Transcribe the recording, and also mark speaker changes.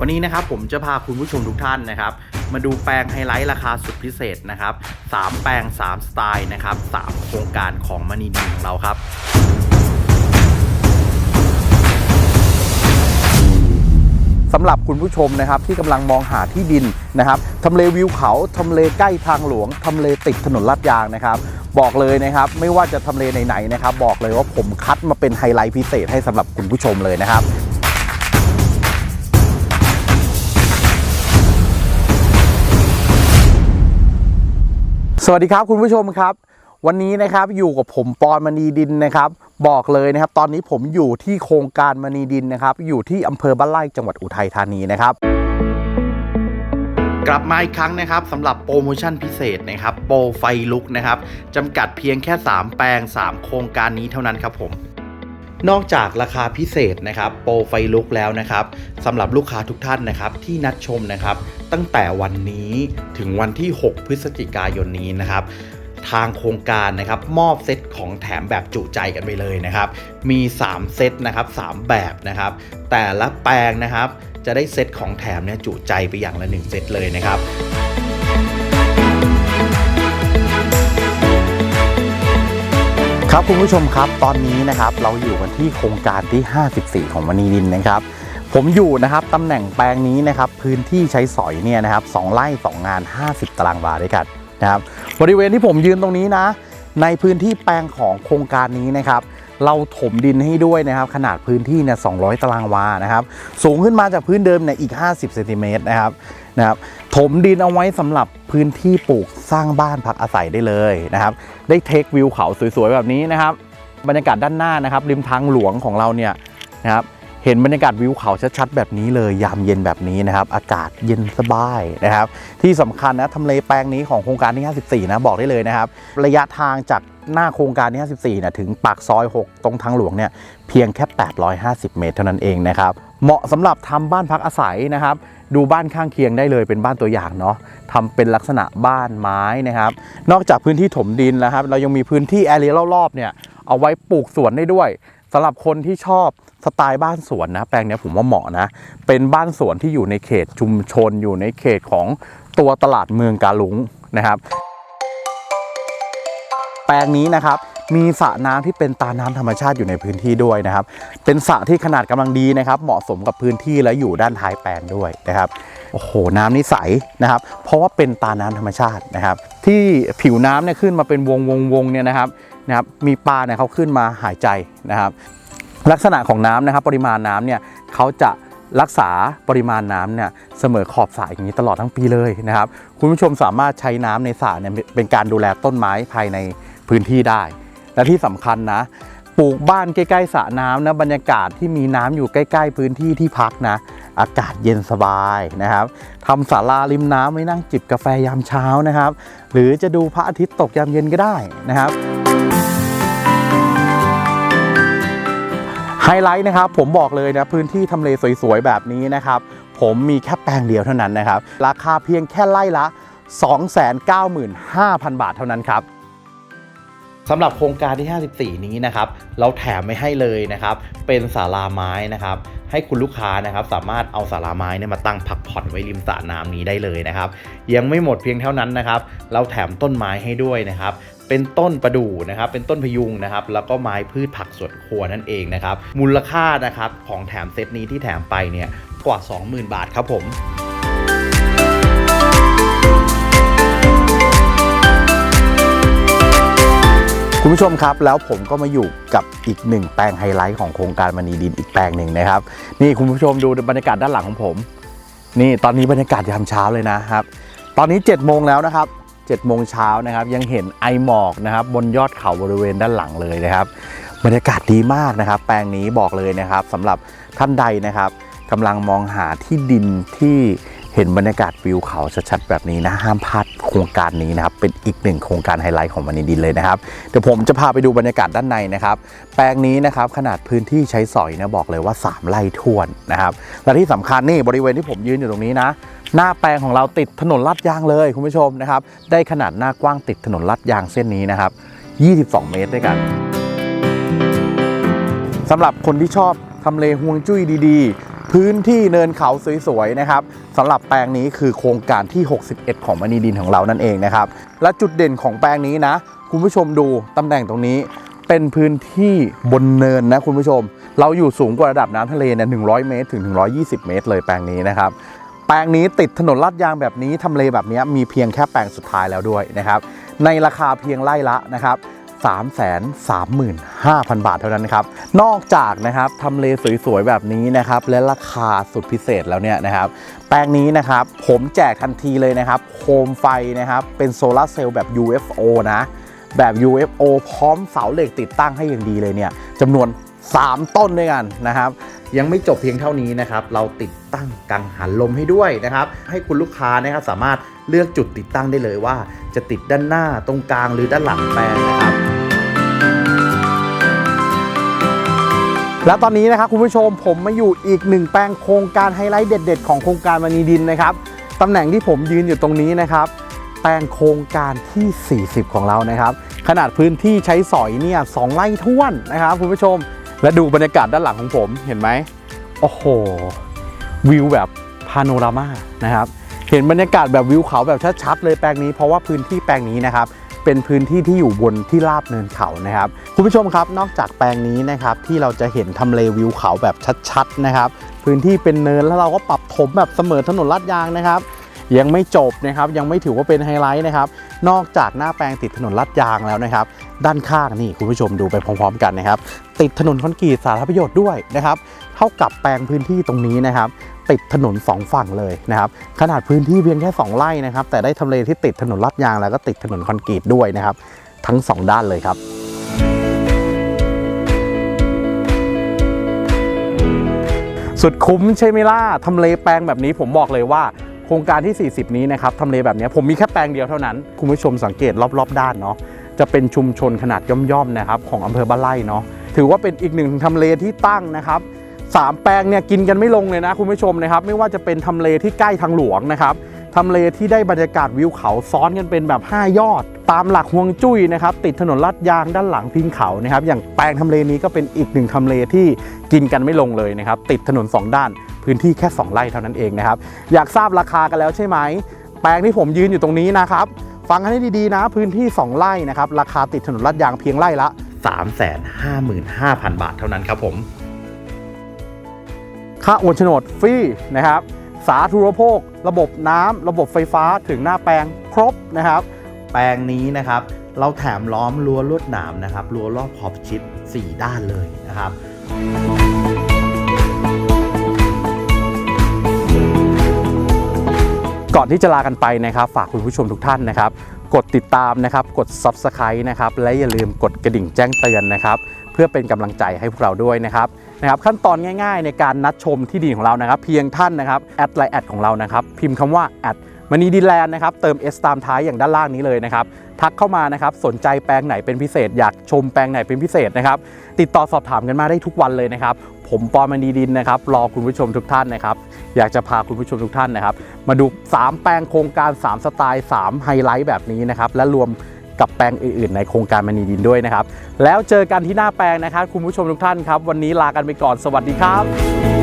Speaker 1: วันนี้นะครับผมจะพาคุณผู้ชมทุกท่านนะครับ มาดูแปลงไฮไลท์ราคาสุดพิเศษนะครับ 3 แปลง 3 สไตล์นะครับ 3 โครงการของมณีดีของเราครับ
Speaker 2: สำหรับคุณผู้ชมนะครับที่กำลังมองหาที่ดินนะครับทำเลวิวเขาทำเลใกล้ทางหลวงทำเลติดถนนลาดยางนะครับ บอกเลยนะครับ ไม่ว่าจะทำเลไหนๆนะครับ บอกเลยว่าผมคัดมาเป็นไฮไลท์พิเศษให้สำหรับคุณผู้ชมเลยนะครับ สวัสดีครับคุณผู้ชมครับ วันนี้นะครับอยู่กับผมปอนมณีดินนะครับ บอกเลยนะครับ ตอนนี้ผมอยู่ที่โครงการมณีดินนะครับ อยู่ที่อำเภอบ้านไร่จังหวัดอุทัยธานีนะครับ
Speaker 1: กลับมาอีกครั้งนะครับสำหรับโปรโมชั่นพิเศษนะครับ โปรไฟลุกนะครับจำกัดเพียงแค่ 3 แปลง 3 โครงการนี้เท่านั้นครับผม นอกจากราคาพิเศษนะครับโปรไฟลุกแล้วนะครับสำหรับลูกค้าทุกท่านนะครับที่นัดชมนะครับ ตั้งแต่วันนี้ถึงวันที่ 6 พฤศจิกายนนี้นะครับทางโครงการนะครับมอบเซตของแถมแบบจุใจกันไปเลยนะครับ มี 3 เซตนะครับ 3 แบบนะครับ แต่ละแปลงนะครับจะได้เซตของแถมเนี่ยจุใจไปอย่างละ 1 เซตเลยนะครับ
Speaker 2: ครับคุณผู้ชมครับตอนนี้นะครับเราอยู่กันที่โครงการที่ 54 ของมณีดินนะครับ ผมอยู่นะครับตำแหน่งแปลงนี้นะครับพื้นที่ใช้สอยเนี่ยนะครับสองไร่สองงาน 50 ตารางวาด้วยกันนะครับบริเวณที่ผมยืนตรงนี้นะ ในพื้นที่แปลงของโครงการนี้นะครับเราถมดินให้ด้วยนะครับขนาดพื้นที่เนี่ย200 ตารางวานะครับสูงขึ้นมาจากพื้นเดิมเนี่ยอีก 50เซนติเมตรนะครับ นะครับถมดินเอาไว้สำหรับพื้นที่ปลูกสร้างบ้านพักอาศัยได้เลยนะครับ ได้เทควิวเขาสวยๆแบบนี้นะครับ บรรยากาศด้านหน้านะครับ ริมทางหลวงของเราเนี่ยนะครับเห็นบรรยากาศวิวเขาชัดๆแบบนี้เลยยามเย็นแบบนี้นะครับ อากาศเย็นสบายนะครับ ที่สำคัญนะทำเลแปลงนี้ของโครงการที่ 54 นะบอกได้เลยนะครับ ระยะทางจากหน้าโครงการที่ 54นะถึงปากซอย 6 ตรงทางหลวงเนี่ยเพียงแค่ 850 เมตรเท่านั้นเองนะครับ เหมาะสำหรับทำบ้านพักอาศัยนะครับ ดูบ้านข้างเคียงได้เลยเป็นบ้านตัวอย่างเนาะทำเป็นลักษณะบ้านไม้นะครับ นอกจากพื้นที่ถมดินแล้วครับ เรายังมีพื้นที่แอเรียรอบๆเนี่ยเอาไว้ปลูกสวนได้ด้วยสำหรับคนที่ชอบสไตล์บ้านสวนนะแปลงนี้ผมว่าเหมาะนะ เป็นบ้านสวนที่อยู่ในเขตชุมชน อยู่ในเขตของตัวตลาดเมืองกาลุงนะครับ แปลงนี้นะครับ มีสระน้ำที่เป็นตาน้ำธรรมชาติอยู่ในพื้นที่ด้วยนะครับ เป็นสระที่ขนาดกำลังดีนะครับ เหมาะสมกับพื้นที่และอยู่ด้านท้ายแปลงด้วยนะครับโอ้โหน้ำนี่ใสนะครับ เพราะว่าเป็นตาน้ำธรรมชาตินะครับ ที่ผิวน้ำเนี่ยขึ้นมาเป็นวงวงวงเนี่ยนะครับนะครับ มีปลาเนี่ยเขาขึ้นมาหายใจนะครับ ลักษณะของน้ำนะครับ ปริมาณน้ำเนี่ยเขาจะรักษาปริมาณน้ำเนี่ยเสมอขอบสระอย่างนี้ตลอดทั้งปีเลยนะครับ คุณผู้ชมสามารถใช้น้ำในสระเนี่ยเป็นการดูแลต้นไม้ภายในพื้นที่ได้ และที่สำคัญนะ ปลูกบ้านใกล้ๆสระน้ำนะบรรยากาศที่มีน้ำอยู่ใกล้ ๆ พื้นที่ที่พักนะ อากาศเย็นสบายนะครับทำศาลาริมน้ำไว้นั่งจิบกาแฟยามเช้านะครับ หรือจะดูพระอาทิตย์ตกยามเย็นก็ได้นะครับไฮไลท์นะครับผมบอกเลยนะพื้นที่ทำเลสวยๆแบบนี้นะครับผมมีแค่แปลงเดียวเท่านั้นนะครับ ราคาเพียงแค่ไร่ละ 295,000 บาทเท่านั้นครับ
Speaker 1: สำหรับโครงการที่ 54 นี้นะครับเราแถมไม่ให้เลยนะครับเป็นศาลาไม้นะครับให้คุณลูกค้านะครับสามารถเอาศาลาไม้เนี่ยมาตั้งพักผ่อนไว้ริมสระน้ำนี้ได้เลยนะครับยังไม่หมดเพียงเท่านั้นนะครับเราแถมต้นไม้ให้ด้วยนะครับเป็นต้นประดู่นะครับ เป็นต้นพยุงนะครับ แล้วก็ไม้พืชผักสวนครัวนั่นเองนะครับ มูลค่านะครับของแถมเซตนี้ที่แถมไปเนี่ยกว่า 20,000 บาทครับผม
Speaker 2: คุณผู้ชมครับแล้วผมก็มาอยู่กับอีกหนึ่งแปลงไฮไลท์ของโครงการมณีดินอีกแปลงหนึ่งนะครับ นี่คุณผู้ชมดูบรรยากาศด้านหลังของผม นี่ตอนนี้บรรยากาศยามเช้าเลยนะครับ ตอนนี้7จ็ดโมงแล้วนะครับ7จ็ดโมงเช้านะครับ ยังเห็นไอหมอกนะครับบนยอดเขาบริเวณด้านหลังเลยนะครับ บรรยากาศดีมากนะครับ แปลงนี้บอกเลยนะครับสำหรับท่านใดนะครับกำลังมองหาที่ดินที่ เห็นบรรยากาศวิวเขาชัดๆแบบนี้นะ ห้ามพลาดโครงการนี้นะครับ เป็นอีกหนึ่งโครงการไฮไลท์ของมันนีดินเลยนะครับ เดี๋ยวผมจะพาไปดูบรรยากาศด้านในนะครับ แปลงนี้นะครับขนาดพื้นที่ใช้สอยนะบอกเลยว่า 3ไร่ท้วนนะครับ และที่สำคัญนี่บริเวณที่ผมยืนอยู่ตรงนี้นะ หน้าแปลงของเราติดถนนลาดยางเลยคุณผู้ชมนะครับ ได้ขนาดหน้ากว้างติดถนนลาดยางเส้นนี้นะครับ 22 เมตรด้วยกันสำหรับคนที่ชอบทำเลห่วงจุ้ยดีๆ พื้นที่เนินเขาสวยๆนะครับสำหรับแปลงนี้คือโครงการที่ 61 ของมณีดินของเรานั่นเองนะครับ และจุดเด่นของแปลงนี้นะ คุณผู้ชมดูตำแหน่งตรงนี้เป็นพื้นที่บนเนินนะคุณผู้ชม เราอยู่สูงกว่าระดับน้ำทะเลเนี่ย100 เมตร ถึง 120 เมตร เลยแปลงนี้นะครับ แปลงนี้ติดถนนลาดยางแบบนี้ทำเลแบบนี้มีเพียงแค่แปลงสุดท้ายแล้วด้วยนะครับ ในราคาเพียงไร่ละนะครับ 335,000 บาทเท่านั้นนะครับ นอกจากนะครับทำเลสวยๆ แบบนี้นะครับ และราคาสุดพิเศษแล้วเนี่ยนะครับ แปลงนี้นะครับ ผมแจกทันทีเลยนะครับ โคมไฟนะครับ เป็นโซลาเซลล์แบบ UFO นะ แบบ UFO พร้อมเสาเหล็กติดตั้งให้อย่างดีเลยเนี่ยจำนวน 3 ต้นด้วยกันนะครับ
Speaker 1: ยังไม่จบเพียงเท่านี้นะครับ เราติดตั้งกังหันลมให้ด้วยนะครับ ให้คุณลูกค้านะครับสามารถเลือกจุดติดตั้งได้เลยว่า จะติดด้านหน้าตรงกลางหรือด้านหลังแปลงนะครับ
Speaker 2: แล้วตอนนี้นะครับคุณผู้ชมผมมาอยู่อีกหนึ่งแปลงโครงการไฮไลท์เด็ด ๆ ของโครงการมณีดินนะครับตำแหน่งที่ผมยืนอยู่ตรงนี้นะครับ แปลงโครงการที่ 40 ของเรานะครับ ขนาดพื้นที่ใช้สอยเนี่ยสองไร่ท้วนนะครับคุณผู้ชมและดูบรรยากาศด้านหลังของผมเห็นไหมโอ้โหวิวแบบพาโนรามานะครับเห็นบรรยากาศแบบวิวเขาแบบชัดๆเลยแปลงนี้เพราะว่าพื้นที่แปลงนี้นะครับ เป็นพื้นที่ที่อยู่บนที่ราบเนินเขานะครับคุณผู้ชมครับนอกจากแปลงนี้นะครับที่เราจะเห็นทำเลวิวเขาแบบชัดๆนะครับพื้นที่เป็นเนินแล้วเราก็ปรับถมแบบเสมอถนนลาดยางนะครับ ยังไม่จบนะครับ ยังไม่ถือว่าเป็นไฮไลท์นะครับ นอกจากหน้าแปลงติดถนนลาดยางแล้วนะครับ ด้านข้างนี่คุณผู้ชมดูไปพร้อมๆ กันนะครับ ติดถนนคอนกรีตสาธารณประโยชน์ด้วยนะครับ เท่ากับแปลงพื้นที่ตรงนี้นะครับติดถนนสองฝั่งเลยนะครับขนาดพื้นที่เพียงแค่ 2 ไร่นะครับ แต่ได้ทำเลที่ติดถนนลาดยางแล้วก็ติดถนนคอนกรีตด้วยนะครับ ทั้ง 2 ด้านเลยครับสุดคุ้มใช่ไหมล่ะทำเลแปลงแบบนี้ผมบอกเลยว่า โครงการที่ 40 นี้นะครับทำเลแบบนี้ผมมีแค่แปลงเดียวเท่านั้น คุณผู้ชมสังเกตรอบๆ ด้านเนาะจะเป็นชุมชนขนาดย่อมๆนะครับของอำเภอบ้านไร่เนาะถือว่าเป็นอีกหนึ่งทำเลที่ตั้งนะครับสามแปลงเนี่ยกินกันไม่ลงเลยนะคุณผู้ชมนะครับ ไม่ว่าจะเป็นทำเลที่ใกล้ทางหลวงนะครับทำเลที่ได้บรรยากาศวิวเขาซ้อนกันเป็นแบบ 5 ยอด ตามหลักฮวงจุ้ยนะครับติดถนนลาดยางด้านหลังพิงเขานะครับอย่างแปลงทำเลนี้ก็เป็นอีกหนึ่งทำเลที่กินกันไม่ลงเลยนะครับติดถนนสองด้าน พื้นที่แค่ 2 ไร่เท่านั้นเองนะครับ อยากทราบราคากันแล้วใช่ไหม แปลงที่ผมยืนอยู่ตรงนี้นะครับ ฟังกันให้ดีๆนะพื้นที่ 2 ไร่นะครับ ราคาติดถนนลาดยางเพียงไร่ละ
Speaker 1: 355,000 บาทเท่านั้นครับผม
Speaker 2: ค่าโอนโฉนดฟรีนะครับ สาธารณูปโภค ระบบน้ำระบบไฟฟ้าถึงหน้าแปลงครบนะครับ
Speaker 1: แปลงนี้นะครับเราแถมล้อมรั้วลวดหนามนะครับรั้วรอบขอบชิด 4 ด้านเลยนะครับ
Speaker 2: ก่อนที่จะลากันไปนะครับ ฝากคุณผู้ชมทุกท่านนะครับ กดติดตามนะครับ กด Subscribe นะครับ และอย่าลืมกดกระดิ่งแจ้งเตือนนะครับ เพื่อเป็นกำลังใจให้พวกเราด้วยนะครับนะครับ ขั้นตอนง่าย ๆ ในการนัดชมที่ดินของเรานะครับ เพียงท่านนะครับแอดไลน์แอดของเรานะครับ พิมพ์คำว่าแอด มณีดีแลนด์นะครับเติม S ตามท้ายอย่างด้านล่างนี้เลยนะครับทักเข้ามานะครับสนใจแปลงไหนเป็นพิเศษ อยากชมแปลงไหนเป็นพิเศษนะครับติดต่อสอบถามกันมาได้ทุกวันเลยนะครับผมปอมณีดินนะครับรอคุณผู้ชมทุกท่านนะครับอยากจะพาคุณผู้ชมทุกท่านนะครับมาดู 3 แปลงโครงการ 3 สไตล์ 3 ไฮไลท์แบบนี้นะครับและรวมกับแปลงอื่นๆ ในโครงการมณีดินด้วยนะครับแล้วเจอกันที่หน้าแปลงนะครับคุณผู้ชมทุกท่านครับวันนี้ลากันไปก่อนสวัสดีครับ